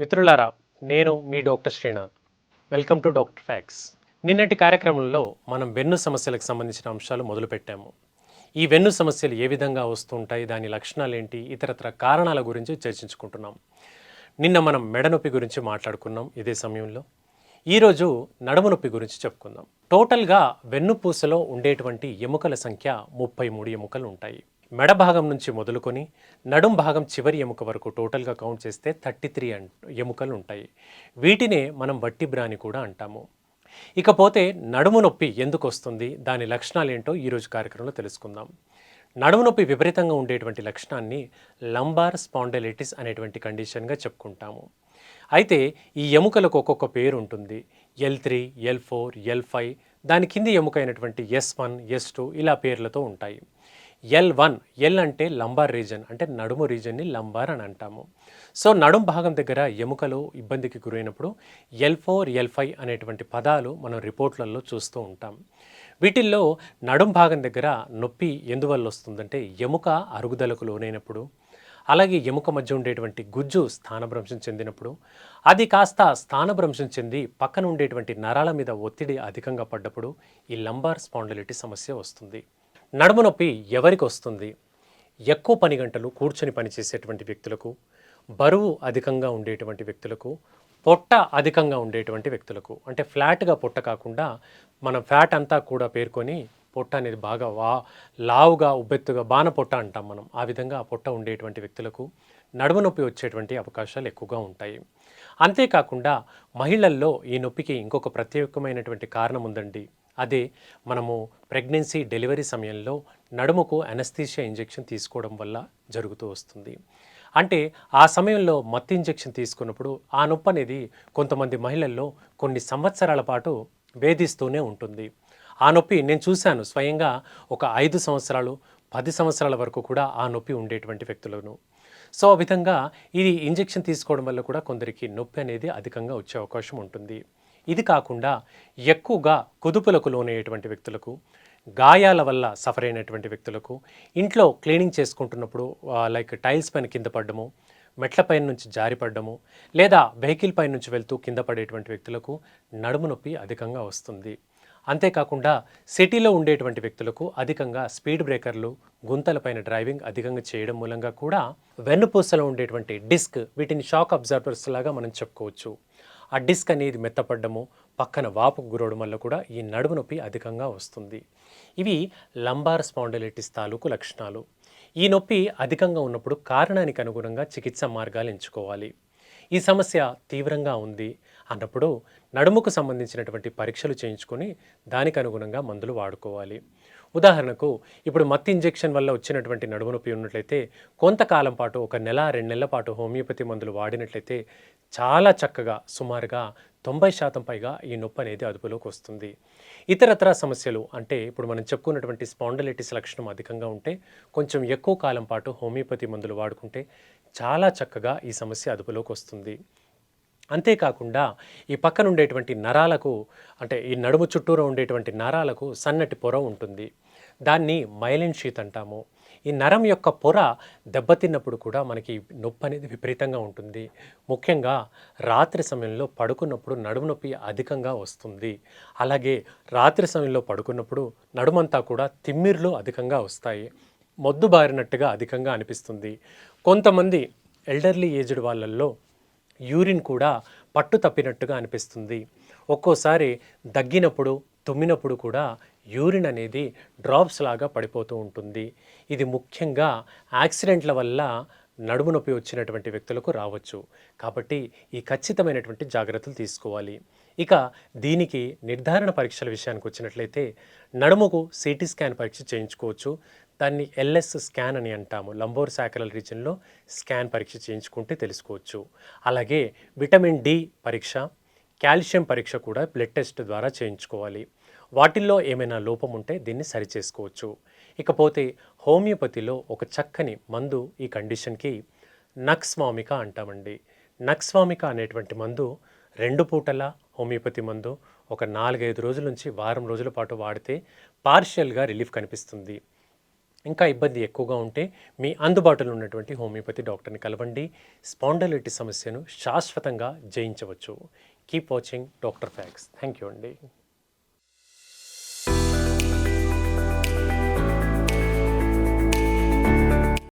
మిత్రులారా నేను మీ doctor Srinath welcome to doctor facts నిన్నటి కార్యక్రమంలో మనం వెన్ను సమస్యలకు సంబంధించిన అంశాలు మొదలుపెట్టాము. ఈ వెన్ను సమస్యలు ఏ విధంగా వస్తుంటాయి దాని లక్షణాలు ఏంటి ఇతరతర కారణాల గురించి చర్చించుకుంటున్నాం. నిన్న మనం మెడ నొప్పి గురించి మాట్లాడుకున్నాం ఇదే సమయంలో. ఈరోజు నడుము నొప్పి గురించి చెప్పుకుందాం. టోటల్గా వెన్నుపూసలో ఉండేటువంటి ఎముకల సంఖ్య ముప్పై మూడు ఎముకలు ఉంటాయి. మెడ భాగం నుంచి మొదలుకొని నడుం భాగం చివరి ఎముక వరకు టోటల్గా కౌంట్ చేస్తే థర్టీ త్రీ ఎముకలు ఉంటాయి. వీటినే మనం వట్టిబ్రా అని కూడా అంటాము. ఇకపోతే నడుము నొప్పి ఎందుకు వస్తుంది? దాని లక్షణాలు ఏంటో ఈరోజు కార్యక్రమంలో తెలుసుకుందాం. నడుము నొప్పి విపరీతంగా ఉండేటువంటి లక్షణాన్ని లంబార్ స్పాండలైటిస్ అనేటువంటి కండిషన్గా చెప్పుకుంటాము. అయితే ఈ ఎముకలకు ఒక్కొక్క పేరు ఉంటుంది. L three L four L five దాని కింది ఎముక అయినటువంటి ఎస్ వన్ ఎస్ టూ ఇలా పేర్లతో ఉంటాయి. ఎల్ వన్ ఎల్ అంటే లంబార్ రీజన్ అంటే నడుము రీజన్ని లంబార్ అని అంటాము. సో నడుం భాగం దగ్గర ఎముకలు ఇబ్బందికి గురైనప్పుడు ఎల్ ఫోర్ ఎల్ ఫైవ్ అనేటువంటి పదాలు మనం రిపోర్ట్లలో చూస్తూ ఉంటాం. వీటిల్లో నడుం భాగం దగ్గర నొప్పి ఎందువల్ల వస్తుందంటే ఎముక అరుగుదలకు లోనైనప్పుడు అలాగే ఎముక మధ్య ఉండేటువంటి గుజ్జు స్థానభ్రంశం చెందినప్పుడు అది కాస్త స్థానభ్రంశం చెంది పక్కన ఉండేటువంటి నరాల మీద ఒత్తిడి అధికంగా పడ్డప్పుడు ఈ లంబార్ స్పాండిలిటీ సమస్య వస్తుంది. నడుము నొప్పి ఎవరికి వస్తుంది? ఎక్కువ పని గంటలు కూర్చొని పనిచేసేటువంటి వ్యక్తులకు బరువు అధికంగా ఉండేటువంటి వ్యక్తులకు పొట్ట అధికంగా ఉండేటువంటి వ్యక్తులకు అంటే ఫ్లాట్గా పొట్ట కాకుండా మనం ఫ్యాట్ అంతా కూడా పేర్కొని పొట్ట అనేది బాగా వా లావుగా ఉబ్బెత్తుగా బాణ పొట్ట అంటాం మనం. ఆ విధంగా ఆ పొట్ట ఉండేటువంటి వ్యక్తులకు నడుము నొప్పి వచ్చేటువంటి అవకాశాలు ఎక్కువగా ఉంటాయి. అంతేకాకుండా మహిళల్లో ఈ నొప్పికి ఇంకొక ప్రత్యేకమైనటువంటి కారణం ఉందండి. అదే మనము ప్రెగ్నెన్సీ డెలివరీ సమయంలో నడుముకు అనస్థీషియా ఇంజెక్షన్ తీసుకోవడం వల్ల జరుగుతూ వస్తుంది. అంటే ఆ సమయంలో మత్తు ఇంజెక్షన్ తీసుకున్నప్పుడు ఆ నొప్పి అనేది కొంతమంది మహిళల్లో కొన్ని సంవత్సరాల పాటు వేధిస్తూనే ఉంటుంది. ఆ నొప్పి నేను చూశాను స్వయంగా ఒక ఐదు సంవత్సరాలు పది సంవత్సరాల వరకు కూడా ఆ నొప్పి ఉండేటువంటి వ్యక్తులను. సో ఆ విధంగా ఇది ఇంజెక్షన్ తీసుకోవడం వల్ల కూడా కొందరికి నొప్పి అనేది అధికంగా వచ్చే అవకాశం ఉంటుంది. ఇది కాకుండా ఎక్కువగా కుదుపులకు లోనయ్యేటువంటి వ్యక్తులకు గాయాల వల్ల సఫర్ అయినటువంటి వ్యక్తులకు ఇంట్లో క్లీనింగ్ చేసుకుంటున్నప్పుడు లైక్ టైల్స్ పైన కింద పడ్డము మెట్ల పైన నుంచి జారిపడ్డము లేదా వెహికల్ పై నుంచి వెళ్తూ కింద పడేటువంటి వ్యక్తులకు నడుము నొప్పి అధికంగా వస్తుంది. అంతేకాకుండా సిటీలో ఉండేటువంటి వ్యక్తులకు అధికంగా స్పీడ్ బ్రేకర్లు గుంతలపైన డ్రైవింగ్ అధికంగా చేయడం మూలంగా కూడా వెన్నుపూసలో ఉండేటువంటి డిస్క్ వీటిని షాక్ అబ్జర్వర్స్ లాగా మనం చెప్పుకోవచ్చు. ఆ డిస్క్ అనేది మెత్తపడ్డము పక్కన వాపుకు గురవడం వల్ల కూడా ఈ నడుము నొప్పి అధికంగా వస్తుంది. ఇవి లంబార్ స్పాండలైటిస్ తాలూకు లక్షణాలు. ఈ నొప్పి అధికంగా ఉన్నప్పుడు కారణానికి అనుగుణంగా చికిత్స మార్గాలు ఎంచుకోవాలి. ఈ సమస్య తీవ్రంగా ఉంది అన్నప్పుడు నడుముకు సంబంధించినటువంటి పరీక్షలు చేయించుకొని దానికి అనుగుణంగా మందులు వాడుకోవాలి. ఉదాహరణకు ఇప్పుడు మత్తి ఇంజెక్షన్ వల్ల వచ్చినటువంటి నడుము నొప్పి ఉన్నట్లయితే కొంతకాలం పాటు ఒక నెల రెండు నెలల పాటు హోమియోపతి మందులు వాడినట్లయితే చాలా చక్కగా సుమారుగా తొంభై శాతం పైగా ఈ నొప్పి అనేది అదుపులోకి వస్తుంది. ఇతరత్ర సమస్యలు అంటే ఇప్పుడు మనం చెప్పుకున్నటువంటి స్పాండలైటిస్ లక్షణం అధికంగా ఉంటే కొంచెం ఎక్కువ కాలం పాటు హోమియోపతి మందులు వాడుకుంటే చాలా చక్కగా ఈ సమస్య అదుపులోకి వస్తుంది. అంతేకాకుండా ఈ పక్కన ఉండేటువంటి నరాలకు అంటే ఈ నడుము చుట్టూరా ఉండేటువంటి నరాలకు సన్నటి పొర ఉంటుంది. దాన్ని మైలిన్ షీత్ అంటాము. ఈ నరం యొక్క పొర దెబ్బతిన్నప్పుడు కూడా మనకి నొప్పి అనేది విపరీతంగా ఉంటుంది. ముఖ్యంగా రాత్రి సమయంలో పడుకున్నప్పుడు నడుము నొప్పి అధికంగా వస్తుంది. అలాగే రాత్రి సమయంలో పడుకున్నప్పుడు నడుమంతా కూడా తిమ్మిర్లు అధికంగా వస్తాయి. మొద్దు బారినట్టుగా అధికంగా అనిపిస్తుంది. కొంతమంది ఎల్డర్లీ ఏజ్డ్ వాళ్ళల్లో యూరిన్ కూడా పట్టు తప్పినట్టుగా అనిపిస్తుంది. ఒక్కోసారి దగ్గినప్పుడు తుమ్మినప్పుడు కూడా యూరిన్ అనేది డ్రాప్స్ లాగా పడిపోతూ ఉంటుంది. ఇది ముఖ్యంగా యాక్సిడెంట్ల వల్ల నడుము నొప్పి వచ్చినటువంటి వ్యక్తులకు రావచ్చు. కాబట్టి ఈ ఖచ్చితమైనటువంటి జాగ్రత్తలు తీసుకోవాలి. ఇక దీనికి నిర్ధారణ పరీక్షల విషయానికి వచ్చినట్లయితే నడుముకు సిటీ స్కాన్ పరీక్ష చేయించుకోవచ్చు. దాన్ని ఎల్ఎస్ స్కాన్ అని అంటాము. లంబోర్ శాకరల్ రీజన్లో స్కాన్ పరీక్ష చేయించుకుంటే తెలుసుకోవచ్చు. అలాగే విటమిన్ డి పరీక్ష కాల్షియం పరీక్ష కూడా బ్లడ్ టెస్ట్ ద్వారా చేయించుకోవాలి. వాటిల్లో ఏమైనా లోపం ఉంటే దీన్ని సరిచేసుకోవచ్చు. ఇకపోతే హోమియోపతిలో ఒక చక్కని మందు ఈ కండిషన్కి నక్స్వామిక అంటామండి. నక్స్వామిక అనేటువంటి మందు రెండు పూటల హోమియోపతి మందు ఒక నాలుగైదు రోజుల నుంచి వారం రోజుల పాటు వాడితే పార్షియల్గా రిలీఫ్ కనిపిస్తుంది. ఇంకా ఇబ్బంది ఎక్కువగా ఉంటే మీ అందుబాటులో ఉన్నటువంటి హోమియోపతి డాక్టర్ని కలవండి. స్పాండలిటీ సమస్యను శాశ్వతంగా జయించవచ్చు. Keep watching doctor facts thank you అండి.